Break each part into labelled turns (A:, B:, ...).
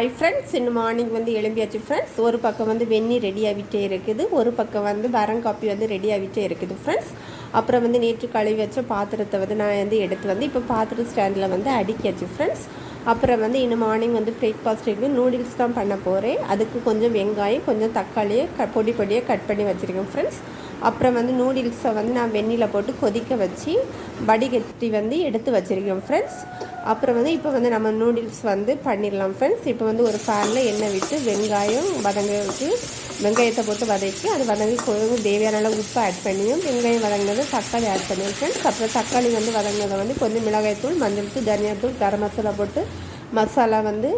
A: ஐ friends இன்னும் morning வந்து எழும்பியாச்சு friends ஒரு பக்கம் வந்து வெந்நி ரெடி ஆகிட்டே இருக்குது. ஒரு பக்கம் வந்து வரங்காப்பி வந்து ரெடி ஆகிட்டே இருக்குது ஃப்ரெண்ட்ஸ் அப்புறம் வந்து நேற்று கழுவி வச்ச பாத்திரத்தை வந்து நான் வந்து எடுத்து வந்து இப்போ பாத்திர ஸ்டாண்டில் வந்து அடுக்கியாச்சு ஃப்ரெண்ட்ஸ் அப்புறம் வந்து இன்னும் மார்னிங் வந்து பிரேக்ஃபாஸ்ட்டுக்கு நூடுல்ஸ் தான் பண்ண போகிறேன் அதுக்கு கொஞ்சம் வெங்காயம் கொஞ்சம் தக்காளியை க பொடி பொடியாக கட் பண்ணி வச்சுருக்கேன் ஃப்ரெண்ட்ஸ் அப்புறம் வந்து நூடுல்ஸை வந்து நான் வெந்நியில் போட்டு கொதிக்க வச்சு வடிகட்டி வந்து எடுத்து வச்சுருக்கேன் ஃப்ரெண்ட்ஸ் அப்புறம் வந்து இப்போ வந்து நம்ம நூடுல்ஸ் வந்து பண்ணிடலாம் ஃப்ரெண்ட்ஸ் இப்போ வந்து ஒரு ஃபேனில் எண்ணெய் விட்டு வெங்காயம் வதங்க வச்சு வெங்காயத்தை போட்டு வதக்கி அது வதங்கி கொஞ்சம் தேவையான அளவு உப்பு ஆட் பண்ணியும் வெங்காயம் வதங்கினது தக்காளி ஆட் பண்ணியும் ஃப்ரெண்ட்ஸ் அப்புறம் தக்காளி வந்து வதங்கினதை வந்து கொஞ்சம் மிளகாய்த்தூள் மஞ்சள் தூள் தனியாத்தூள் கரம் மசாலா போட்டு மசாலா வந்து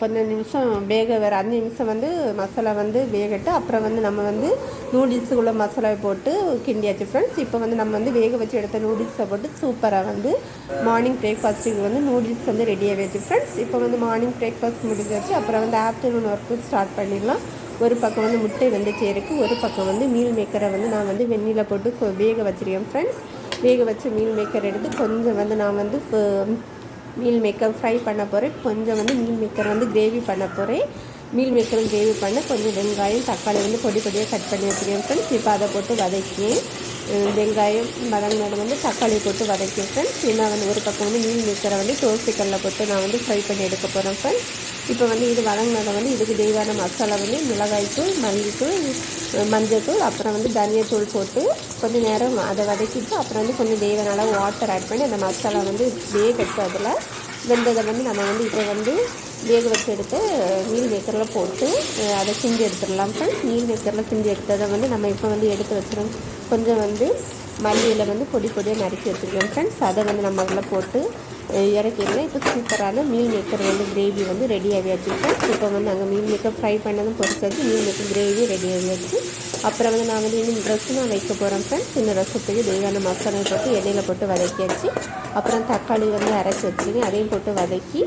A: கொஞ்சம் நிமிஷம் வேக வேறு அஞ்சு நிமிஷம் வந்து மசாலா வந்து வேகட்டு. அப்புறம் வந்து நம்ம வந்து நூடுல்ஸுக்குள்ளே மசாலாவை போட்டு கிண்டியாச்சு ஃப்ரெண்ட்ஸ் இப்போ வந்து நம்ம வந்து வேக வச்சு எடுத்த நூடுல்ஸை போட்டு சூப்பராக வந்து மார்னிங் பிரேக்ஃபாஸ்ட்டுக்கு வந்து நூடுல்ஸ் வந்து ரெடியாக வச்சு ஃப்ரெண்ட்ஸ் இப்போ வந்து மார்னிங் பிரேக்ஃபாஸ்ட் முடிஞ்சாச்சு அப்புறம் வந்து ஆஃப்டர்நூன் ஒர்க்கு ஸ்டார்ட் பண்ணிடலாம். ஒரு பக்கம் வந்து முட்டை வெந்துச்சே இருக்குது ஒரு பக்கம் வந்து மீல் மேக்கரை வந்து நான் வந்து வெந்நில போட்டு வேக வச்சிருக்கேன் ஃப்ரெண்ட்ஸ் வேக வச்ச மீல் மேக்கர் எடுத்து கொஞ்சம் வந்து நான் வந்து இப்போ மீல் மேக்கர் ஃப்ரை பண்ண போகிறேன் கொஞ்சம் வந்து மீல் மேக்கர் வந்து கிரேவி பண்ண போகிறேன் மீல் மேக்கர் கிரேவி பண்ண கொஞ்சம் வெங்காயம் தக்காளி வந்து பொடி பொடியாக கட் பண்ணி வச்சுருக்கேன் ஃப்ரெண்ட்ஸ் இப்போ அதை போட்டு வதக்கி வெங்காயம் வதங்கினது வந்து தக்காளி போட்டு வதக்கி ஃப்ரெண்ட்ஸ் நான் வந்து ஒரு பக்கம் வந்து மீன் மிக்சரை வந்து தோசைக்கல்ல போட்டு நான் வந்து ஃப்ரை பண்ணி எடுக்க போகிறேன் ஃப்ரெண்ட்ஸ் இப்போ வந்து இது வதங்கினதை வந்து இதுக்கு தேவையான மசாலா வந்து மிளகாய்த்தூள் மல்லித்தூள் மஞ்சத்தூள் அப்புறம் வந்து தனியத்தூள் போட்டு கொஞ்சம் நேரம் அதை வதக்கிட்டு அப்புறம் வந்து கொஞ்சம் தேவையான அளவு வாட்டர் ஆட் பண்ணி அந்த மசாலா வந்து வேகட்டு அதில். வெந்ததை வந்து நம்ம வந்து இப்போ வந்து வேக வச்சு எடுத்து மீல் மேக்கரில் போட்டு அதை சிந்தி எடுத்துடலாம் ஃப்ரெண்ட்ஸ் மீல் மேக்கரில் சிந்தி எடுத்ததை வந்து நம்ம இப்போ வந்து எடுத்து வச்சிடும் கொஞ்சம் வந்து மல்லியில் வந்து பொடி பொடியாக நறுக்கி வச்சுருக்கோம் ஃப்ரெண்ட்ஸ் அதை வந்து நம்ம அதில் போட்டு இறக்கிடலாம் இப்போ சூப்பரான மீல் மேக்கர் வந்து கிரேவி வந்து ரெடி ஆகியாச்சு இப்போ வந்து நாங்கள் மீல் மேக்கர் ஃப்ரை பண்ணதும் பொரிச்சாச்சு மீல் மேக்கர் கிரேவி ரெடி ஆகியாச்சு அப்புறம் வந்து நான் வந்து இன்னும் ட்ரெஸ்ஸு நான் வைக்க போகிறேன் ஃப்ரெண்ட்ஸ் இந்த ரசத்துக்கு தேவையான மசாலா போட்டு எண்ணெயில் போட்டு வதக்கியாச்சு அப்புறம் தக்காளி வந்து அரைச்சி வச்சுங்க அதையும் போட்டு வதக்கி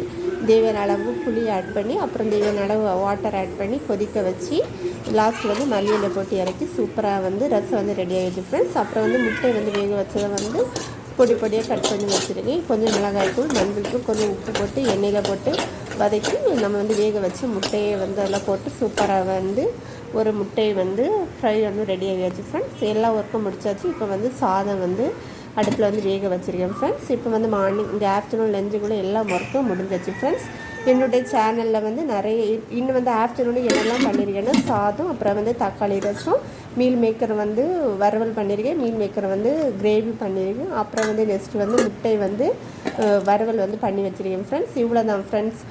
A: தேவையான அளவு புளி ஆட் பண்ணி அப்புறம் தேவையான அளவு வாட்டர் ஆட் பண்ணி கொதிக்க வச்சு லாஸ்ட் வந்து மல்லியில் போட்டு இறக்கி சூப்பராக வந்து ரசம் வந்து ரெடி ஆகிடுது ஃப்ரெண்ட்ஸ் அப்புறம் வந்து முட்டை வந்து வேக வச்சதை வந்து பொடி பொடியாக கட் பண்ணி வச்சுருக்கேன். கொஞ்சம் மிளகாய்க்கும் மஞ்சள் தூள் கொஞ்சம் உப்பு போட்டு எண்ணெயில் போட்டு வதக்கி நம்ம வந்து வேக வச்சு முட்டையை வந்து அதெல்லாம் போட்டு சூப்பராக வந்து ஒரு முட்டையை வந்து ஃப்ரை வந்து ரெடி ஆகியாச்சு ஃப்ரெண்ட்ஸ் எல்லா ஒர்க்கும் முடிச்சாச்சு. இப்போ வந்து சாதம் வந்து அடுப்பில் வந்து வேக வச்சுருக்கேன் ஃப்ரெண்ட்ஸ் இப்போ வந்து மார்னிங் இந்த ஆஃப்டர்நூன் லஞ்சு கூட எல்லா ஒர்க்கும் முடிஞ்சாச்சு ஃப்ரெண்ட்ஸ் என்னுடைய சேனலில் வந்து நிறைய இன்னும் வந்து ஆஃப்டர்நூன் என்னெல்லாம் பண்ணியிருக்கேன்னா சாதம் அப்புறம் வந்து தக்காளி ரசம் மீல் மேக்கர் வந்து வறுவல் பண்ணியிருக்கேன் மீல் மேக்கர் வந்து கிரேவி பண்ணியிருக்கேன் அப்புறம் வந்து நெக்ஸ்ட் வந்து முட்டை வந்து வறுவல் வந்து பண்ணி வச்சுருக்கேன் ஃப்ரெண்ட்ஸ் இவ்வளோ தான் ஃப்ரெண்ட்ஸ்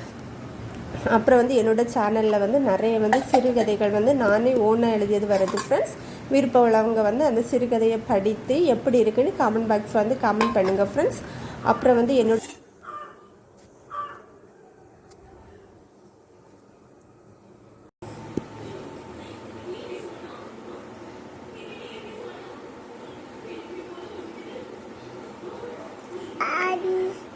A: அப்புறம் வந்து என்னோட சேனலில் வந்து நிறைய வந்து சிறுகதைகள் வந்து நானே ஓனாக எழுதியது வருது ஃப்ரெண்ட்ஸ் விருப்பம் உள்ளவங்க வந்து அந்த சிறுகதையை படித்து எப்படி இருக்குன்னு கமெண்ட் பாக்ஸ் வந்து கமெண்ட் பண்ணுங்கள் ஃப்ரெண்ட்ஸ் அப்புறம் வந்து என்னோட বাই